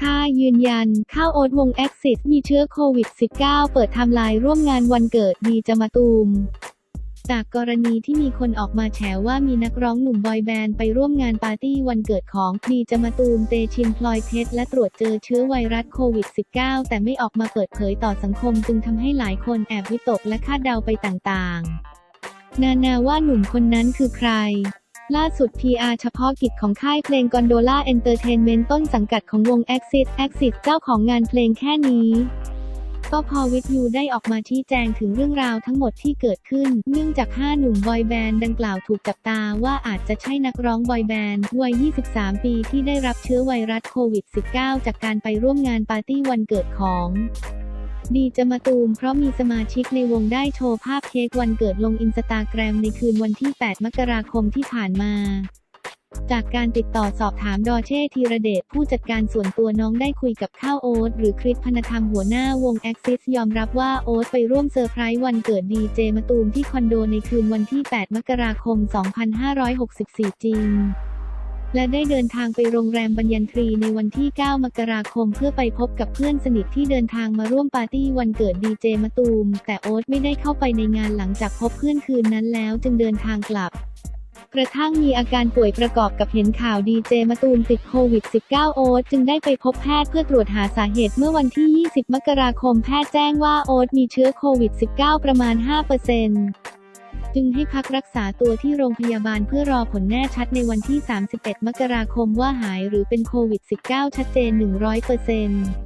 ค่ายืนยัน ข้าวโอ๊ตวง Axis มีเชื้อโควิด -19 เปิดไทม์ไลน์ร่วมงานวันเกิดดีจะมาตูม จากกรณีที่มีคนออกมาแฉว่ามีนักร้องหนุ่มบอยแบนด์ไปร่วมงานปาร์ตี้วันเกิดของดีจะมาตูมเตชินพลอยเพชรและตรวจเจอเชื้อไวรัสโควิด -19 แต่ไม่ออกมาเปิดเผยต่อสังคมจึงทำให้หลายคนแอบวิตกและคาดเดาไปต่างๆ นานาว่าหนุ่มคนนั้นคือใคร ล่าสุด PR เฉพาะกิจของค่ายเพลงกอนโดล่าเอนเตอร์เทนเมนต์ต้นสังกัดของวง Axis Axis เจ้าของงานเพลงแค่นี้ก็พอวิทยูได้ออกมาชี้แจงถึงเรื่องราวทั้งหมดที่เกิดขึ้น เนื่องจาก 5 หนุ่มบอยแบนด์ดังกล่าวถูกจับตาว่าอาจจะใช่นักร้องบอยแบนด์วัย 23 ปีที่ได้รับเชื้อไวรัสโควิด -19 จากการไปร่วมงานปาร์ตี้วันเกิดของ ดีจะมาตูมเพราะมีสมาชิกในวงได้โชว์ภาพเค้กวันเกิดลงอินสตาแกรมในคืนวันที่ 8 มกราคมที่ผ่านมา จากการติดต่อสอบถามดอเช่ธีระเดชผู้จัดการส่วนตัวน้องได้คุยกับข้าวโอ๊ตหรือคริสพนธรรมหัวหน้าวง Axis ยอมรับว่าโอ๊ตไปร่วมเซอร์ไพรส์วันเกิดดีเจมาตูมที่คอนโดในคืนวันที่ 8 มกราคม 2564 จริง และได้เดินทางไปโรงแรมบัญญันทรีในวันที่ 9 มกราคมเพื่อไปพบกับเพื่อนสนิทที่เดินทางมาร่วมปาร์ตี้วันเกิดดีเจมาตูม แต่โอ๊ตไม่ได้เข้าไปในงานหลังจากพบเพื่อนคืนนั้นแล้วจึงเดินทางกลับ กระทั่งมีอาการป่วยประกอบกับเห็นข่าวดีเจมาตูมติดโควิด -19 โอ๊ตจึงได้ไปพบแพทย์เพื่อตรวจหาสาเหตุเมื่อวันที่ 20 มกราคมแพทย์แจ้งว่าโอ๊ตมีเชื้อโควิด -19 ประมาณ 5% จึงให้พักรักษาตัวที่โรงพยาบาลเพื่อรอผลแน่ชัดในวันที่ 31 มกราคมว่าหายหรือเป็นโควิด -19 ชัดเจน 100%